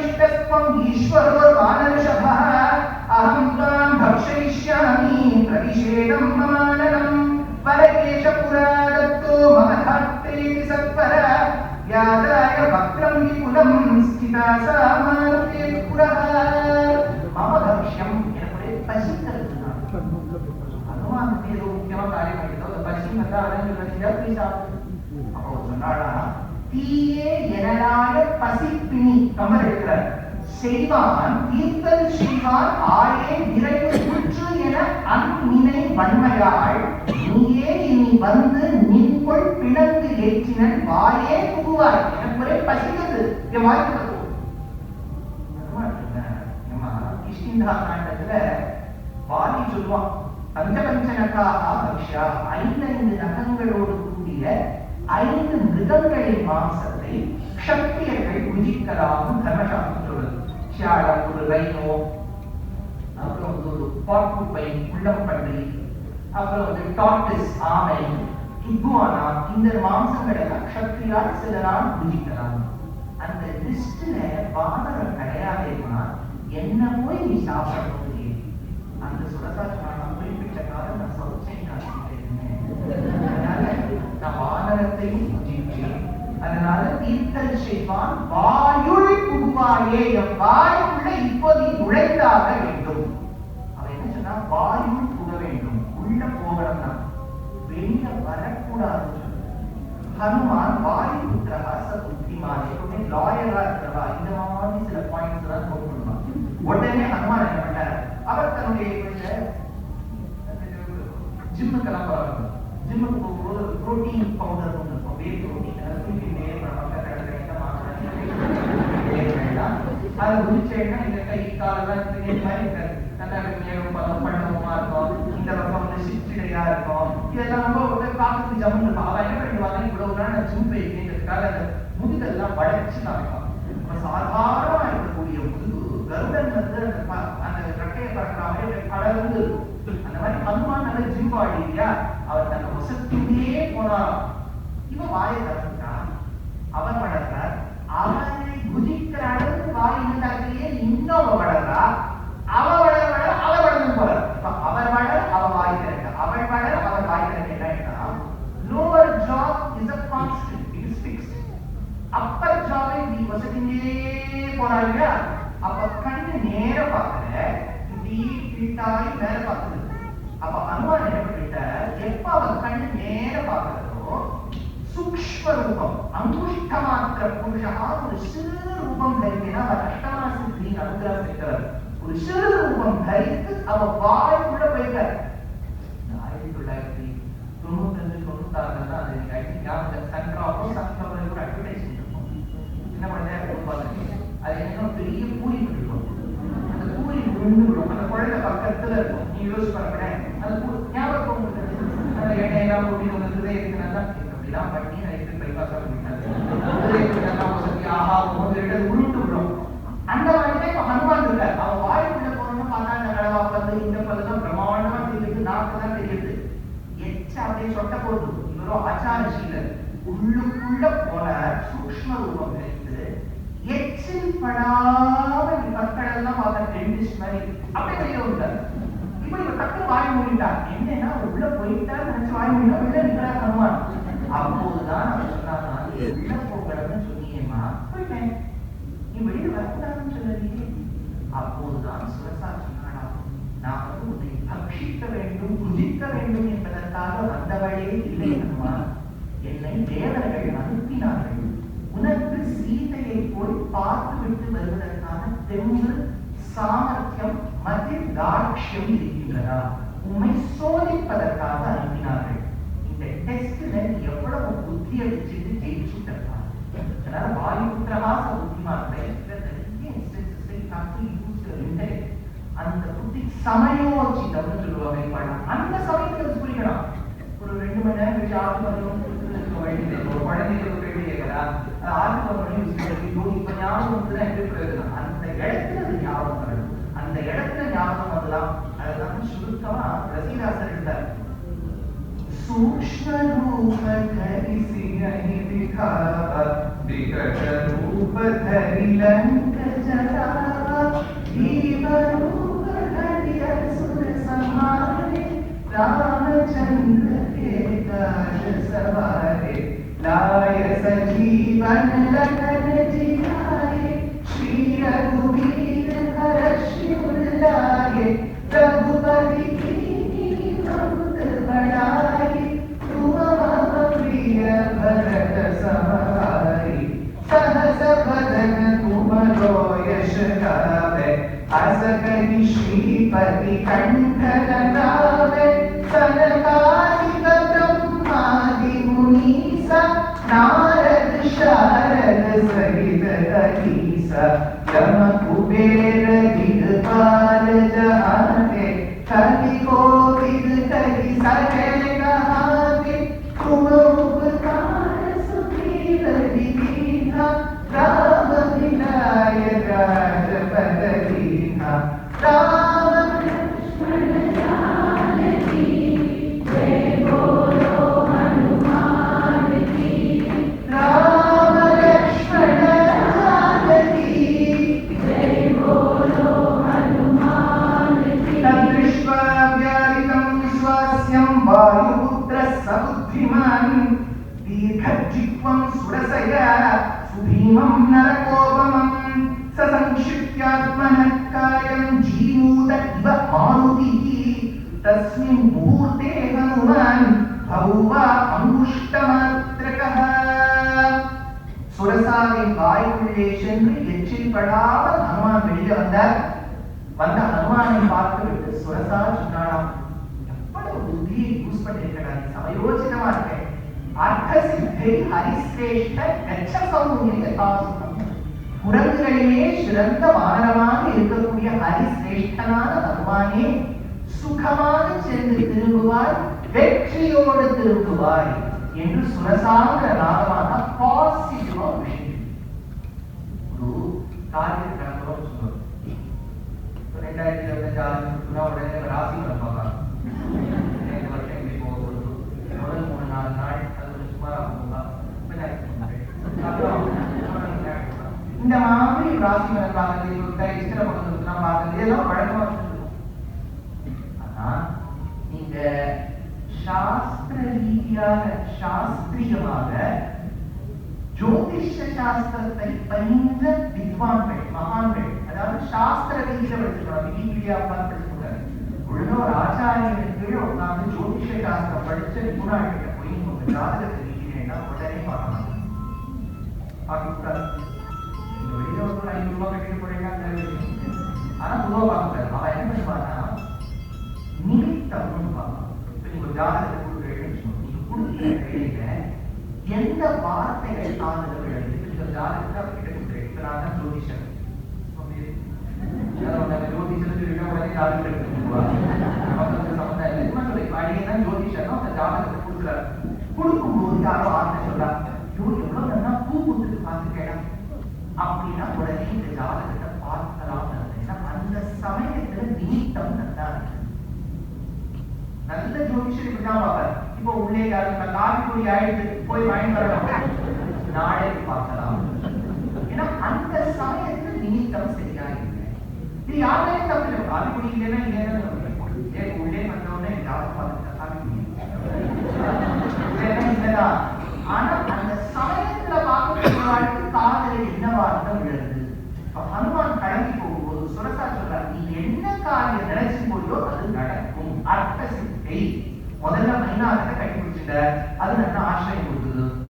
ప్రవిష్టత్వం ఈశ్వరో వానరుషభ అహం తాం భక్షయిష్యామి ప్రతిషేధం మమాననం పరకేశ పురాదత్తో మమ ధాత్రేతి సత్వర యాదాయ వక్రం విపులం స్థితా సా మారుతే పురః మమ భక్ష్యం ఎప్పుడే పరిశీలిస్తున్నాడు భగవాన్ ఏదో ముఖ్యమ కార్యం தீயே எனலாய பசிப்பினி கமல் இருக்கிறார் செய்வான் தீர்த்தல் செய்வான் ஆயே நிறைவு குற்று என அந்நினை வன்மையாள். நீயே இனி வந்து நின்கொள் பிணந்து ஏற்றினன் வாயே புகுவாய் எனக்கு ஒரே பசிக்கிறது என் வாய்ப்பு கிஷ்கிந்தா காண்டத்துல வாலி சொல்லுவான் பஞ்சபஞ்சனக்காக பக்ஷா ஐந்து நகங்களோடு கூடிய ஐந்து மிருகங்களின் மாம்சத்தை சக்தியர்கள் புஜிக்கலாம் தர்மசாஸ்திரம் சொல்லுது ஷியாளம் ஒரு ரைனோ அப்புறம் வந்து ஒரு பாட்புப்பை உள்ளம்பன்றி அப்புறம் வந்து டாட்டிஸ் ஆமை இக்குவானா இந்த மாம்சங்களை எல்லாம் க்ஷத்திரியால் சில நாள் புஜிக்கலாம் அந்த லிஸ்ட்ல வானரம் கிடையாதேன்னா என்ன போய் நீ சாப்பிடணும் அந்த சுரசாட்சி குறிப்பிட்ட காலம் நான் சௌச்சை சௌச்சையும் அதனால நான் வானரத்தையும் அதனால தீர்த்தல் செய்வான் வாயுள் புகுவாயே என் வாயுள்ள இப்போது நுழைந்தாக வேண்டும். அவன் என்ன சொன்னா வாயுள் புக வேண்டும். உள்ள போகணும் தான். வெளியில வரக்கூடாது ஹனுமான் வாயு புத்திரா ச புத்திமான். எப்பவுமே லாயரா இருக்கிறவா? இந்த மாதிரி சில பாயிண்ட்ஸ் எல்லாம் நோட் பண்ணுவான். உடனே ஹனுமான் என்ன பண்ணார்? அவர் தன்னுடைய ஜிம்முக்கெல்லாம் போறாங்க. ஜிம்முக்கு புரோட்டீன் பவுடர் ஒன்று இருக்கும் வே புரோட்டீன் அதை தூக்கிட்டே பக்கம் அதை முடிச்சேன்னா இந்த கை காலெல்லாம் இந்த மாதிரி இருக்காது நல்லா மேலும் பதம் இருக்கும் இந்த பக்கம் வந்து சிற்றிடையா இருக்கும் இதெல்லாம் ரொம்ப வந்து ஜம்மு இருக்கும் அவன் என்ன பண்ணுவாங்க இவ்வளவு நாள் நான் ஜிம் போயிருக்கேங்கிறதுக்காக அந்த முதுகெல்லாம் காமிப்பான் சாதாரணமா இருக்கக்கூடிய முதுகு கருடன் வந்து அந்த அந்த ரெக்கையை பறக்கிற மாதிரி படர்ந்து இருக்கும். அந்த மாதிரி ஹனுமான் நல்ல இல்லையா அவர் தன்னை வசத்துமே போனாராம். இவன் வாயை திறந்துட்டான். அவன் வளர்றார் அவனை குதிக்கிற அளவுக்கு வாய் இருந்தாலேயே இன்னும் அவ வளர்றா அவ சூக்ஷ்ம ரூபம் அங்குஷ்ட மாத்திர புருஷா ஒரு சிறு ரூபம் தரிக்கினா அவர் அஷ்டமாசி அனுகிரகம் பெற்றவர். ஒரு சிறு ரூபம் தரித்து அவ வாய்க்குள்ள போயிட்டார். படாத மக்கள் எல்லாம் பார்த்த டென்டிஸ்ட் மாதிரி. அப்படி வெளியே விட்டார். இப்ப இவர் டக்கு வாய் மூடிட்டார். என்னன்னா அவர் உள்ள போயிட்டா நினைச்சு வாய் மூடிட்டா வெளில நிக்கிறார் ஹனுமான் அப்போதுதான் அவர் சொன்னாங்க உள்ள போகணும்னு சொன்னீங்கம்மா. போயிட்டேன். நீ வெளியில வரக்கூடாதுன்னு சொல்லலையே அப்போதுதான் சுரசா சொன்னாடா நான் வந்து உன்னை பக்ஷிக்க வேண்டும் புஜிக்க வேண்டும் என்பதற்காக வந்தவளே இல்லை ஹனுமான் தாட்சியம் இருக்கின்றதா உண்மை சோதிப்பதற்காக அனுப்பினார்கள். இந்த டெஸ்ட்ல நீ எவ்வளவு புத்தியை வச்சுட்டு ஜெயிச்சுட்டா அதனால வாயுபுத்திரகா புத்திமான்களை நிறைய இன்ஸ்டன்சஸ் காத்து யூஸ் அந்த புத்தி சமயோசிதம்னு சொல்லுவாங்க அந்த சமயத்துல சொல்லிக்கலாம். ஒரு ரெண்டு மணி நேரம் கழிச்சு ஆறு மணி நேரம் सूक्ष्म रूप धरिसि नहीं दिखावा, विकट रूप धरि लंक जलावा। जीव रूप धरि असुर संहारे रामचंद्र के काज सवारे। लाय सजीवन लखन अस कहि श्रीपति कंठ लगावे सनकादिक नारद शारद सहित अहिसा यम कुबेर दिगपाल जहाते कवि कोविद कवि सकल कहाते तुम பக்திமான் தீர்க்கஜித்வம் சுரசய சுபீமம் நரகோபமம் சசம்ஷிப்யாத்மன காயம் ஜீமூத இவ மாருதிஹி தஸ்மின் முகூர்த்தே ஹனுமான் பௌவ அங்குஷ்டமாத்திரகः சுரசாவின் வாய்க்குள்ளே சென்று எச்சில் படாமல் ஹனுமான் வெளியே வந்தார் வந்த ஹனுமானை பார்த்துவிட்டு சுரசா சொன்னானாம் பண்ணிருக்கடா நீ அர்த்த சித்தை ஹரிசிரேஷ்ட கச்ச சௌமிய யதாசுகம் குரங்குகளிலே சிறந்த வானரமாக இருக்கக்கூடிய ஹரிசிரேஷ்டனான பகவானே சுகமாக சென்று திரும்புவார் வெற்றியோடு திரும்புவாய் என்று சுரசாங்க ராகமாக பாசிட்டிவா விஷயம் ஒரு காரியத்தை கிளம்புறோம் சொல்லுவோம் ரெண்டாயிரத்தி இருபத்தஞ்சு ஆரம்பிச்சுனா உடனே ராசி பார்க்கலாம் இந்த வருஷம் எப்படி போக போகுது முதல் மூணு நாலு நாள் அது கொஞ்சம் சுமாராக இந்த மாதிரி ராசி பலன் பார்க்கறது கொடுத்தா இஷ்ட பக்கம் பார்க்கறது இதெல்லாம் வழக்கமா வச்சிருக்கோம் ஆனா நீங்க சாஸ்திர ரீதியாக சாஸ்திரியமாக ஜோதிஷ சாஸ்திரத்தை பயின்ற வித்வான்கள் மகான்கள் அதாவது சாஸ்திர ரீதியில படிச்சிருக்கணும் விதிப்பிரியா பார்த்து இன்னொரு ஒழுங்கா ஒரு ஆச்சாரியனுக்கு கீழே உட்கார்ந்து ஜோதிஷ சாஸ்திரம் படிச்ச நிபுணாள்கிட்ட போய் உங்க ஜாதகத்தை ரீதினா உடனே பார்க்கலாம். பார்க்கக்கூடாது வெளியில ஒரு ஐநூறு ரூபாய் கட்டிட்டு போறீங்க அவன் என்ன பண்ணுவானா நிமித்தம்னு பார்க்கலாம் இப்ப நீங்க ஜாதகத்தை கொடுக்குறீங்கன்னு நீங்க கொடுக்குற வேலையில எந்த வார்த்தைகள் காதுல இந்த ஜாதகத்தை அவர்கிட்ட கொடுக்குறேன் நான் தான் ஜோதிஷன். ஜோதிஷன் சொல்லிட்டா இல்லை அந்த ஜாதகத்தை கொடுக்குறாரு கொடுக்கும்போது யாரோ வார்த்தை சொல்றா ஐயோ எவ்வளவு நல்லா பூ கொடுத்துட்டு பார்த்துக்கேன் அப்படின்னா உடனே இந்த ஜாதகத்தை பார்க்கலாம் ஏன்னா அந்த சமயத்துல நிமித்தம் நல்லா இருக்கு நல்ல ஜோதிஷர் இப்படிதான் பார்ப்பார் இப்போ உள்ளே யாரும் காவி பொடி போய் வாங்கி நாளைக்கு பார்க்கலாம் ஏன்னா அந்த சமயத்துல நிமித்தம் சரி இது யாருமே தப்பு இல்லை காவி குடிக்கலன்னா இல்லைன்னா இல்லைன்னா உள்ளே வந்தவொடனே யாரும் பார்த்துட்டா காவி இல்லைதான் ஆனா அந்த சமயத்துல பார்க்கக்கூடிய காதலில் என்னவா அர்த்தம் எழுது இப்ப ஹனுமான் கலங்கி போகும்போது சுரசா சொல்றார் நீ என்ன காரியம் நினைச்சு போயோ அது நடக்கும். அர்த்த சித்தை முதல்ல மைனாசத்தை கட்டி பிடிச்சிட்ட. அது நல்ல ஆசிரியம் கொடுத்தது?